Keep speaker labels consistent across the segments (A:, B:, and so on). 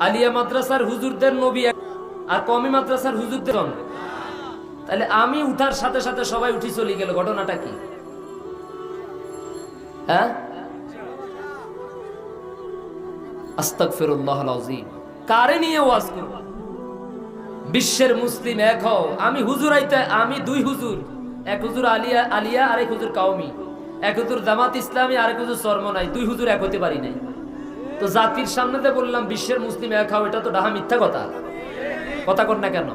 A: আলিয়া মাদ্রাসার হুজুরদের নবী আর কমি মাদ্রাসার হুজুরদের তাহলে আমি উঠার সাথে সাথে সবাই উঠি চলে গেল, ঘটনাটা কি? হ্যাঁ? কারে নিয়ে ওয়াজ করব? বিশ্বের মুসলিম এক হও। আমি হুজুর আইতে, আমি দুই হুজুর। এক হুজুর আলিয়া আলিয়া আর এক হুজুর কাউমি এক হুজুর জামাত ইসলামী আর এক হুজুর সরমনাই। দুই হুজুর এক হতে পারি নাই। তো জাতির সামনেতে বললাম, বিশ্বের মুসলিম এক হও, এটা তো ডাহা মিথ্যা কথা। কথা কর না কেন?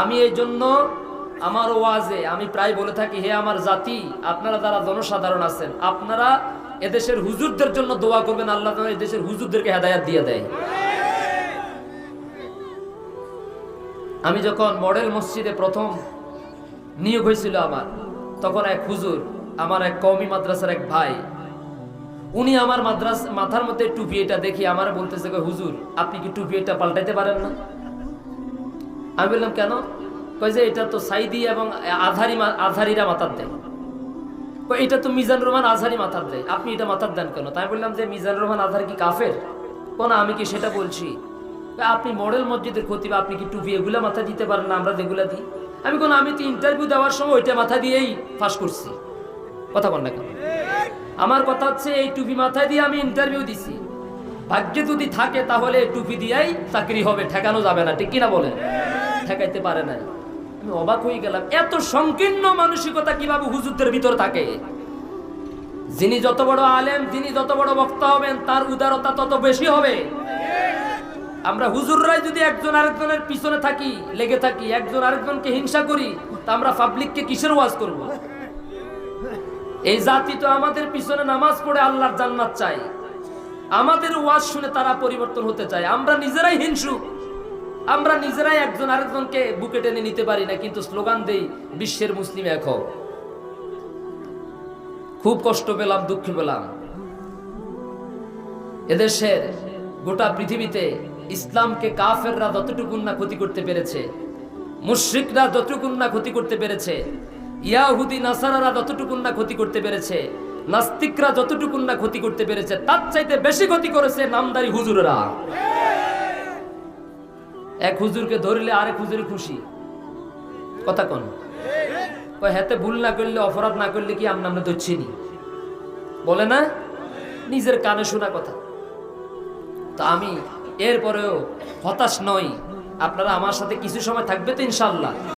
A: আমি এই জন্য আমার ওয়াজে আমি প্রায় বলে থাকি, হে আমার জাতি, আপনারা যারা জনসাধারণ আছেন, আপনারা এদেশের হুজুরদের জন্য দোয়া করবেন, আল্লাহ এদেশের হুজুরদেরকে হেদায়াত দিয়ে দেয়। আমি যখন মডেল মসজিদে প্রথম নিয়োগ হয়েছিল আমার, তখন এক হুজুর, আমার এক কওমি মাদ্রাসার এক ভাই উনি আমার মাদ্রাস মাথার মধ্যে টুপি এটা দেখি আমার বলতেছে "কই হুজুর, আপনি কি টুপি এটা পাল্টাইতে পারেন না? আমি বললাম, কেন? কই যে, এটা তো সাইদি এবং আধারি আধারিরা মাথার দেয়। এটা তো মিজান রহমান আজহারি মাথার দেয়। আপনি এটা মাথার দেন কেন? তাই বললাম যে মিজান রহমান আজহার কি কাফের? কোন আমি কি সেটা বলছি? আপনি মডেল মসজিদের খতিব, আপনি কি টুপি এগুলো মাথা দিতে পারেন না, আমরা যেগুলা দিই? আমি কোন আমি তো ইন্টারভিউ দেওয়ার সময় ওইটা মাথা দিয়েই ফাঁস করছি। কথা বল না কেন? আমার কথা হচ্ছে, এই টুপি মাথায় দিয়ে আমি ইন্টারভিউ দিছি। ভাগ্যে যদি থাকে, তাহলে টুপি দিয়েই চাকরি হবে। ঠেকানো যাবে না, ঠিক কিনা বলেন? ঠেকাইতে পারে নাই। আমি অবাক হয়ে গেলাম। এত সংকীর্ণ মানসিকতা কীভাবে হুজুরদের ভিতর থাকে? যিনি যত বড় আলেম, যিনি যত বড় বক্তা হবেন, তার উদারতা তত বেশি হবে। আমরা হুজুররাই যদি একজন আরেকজনের পিছনে থাকি, লেগে থাকি, একজন আরেকজনকে হিংসা করি, তা আমরা পাবলিককে কিসের ওয়াজ করব? এই জাতি তো আমাদের পিছনে নামাজ পড়ে আল্লাহর জান্নাত চাই আমাদের ওয়াজ শুনে তারা পরিবর্তন হতে চায়। আমরা নিজেরাই হিংসু। আমরা নিজেরাই একজন আরেকজনকে বুকে টেনে নিতে পারি না, কিন্তু স্লোগান দেই, বিশ্বের মুসলিম এক হও। খুব কষ্ট পেলাম, দুঃখ পেলাম। এদেশের গোটা পৃথিবীতে ইসলামকে কাফেররা যতটুকুন না ক্ষতি করতে পেরেছে, মুশ্রিকরা যতটুকুন না ক্ষতি করতে পেরেছে ইয়াহুদি, নাসারারা যতটুকুন না ক্ষতি করতে পেরেছে, নাস্তিকরা যতটুকুন না ক্ষতি করতে পেরেছে, তার চাইতে বেশি ক্ষতি করেছে নামদারি হুজুরেরা। এক হুজুরকে ধরলে আরেক হুজুর খুশি। কথা কোন। হাতে ভুল না করলে, অপরাধ না করলে কি আমরা আমরা ধরছি নি? বলে না? নিজের কানে শোনা কথা। তো আমি এরপরেও হতাশ নই। আপনারা আমার সাথে কিছু সময় থাকবে তো ইনশাল্লাহ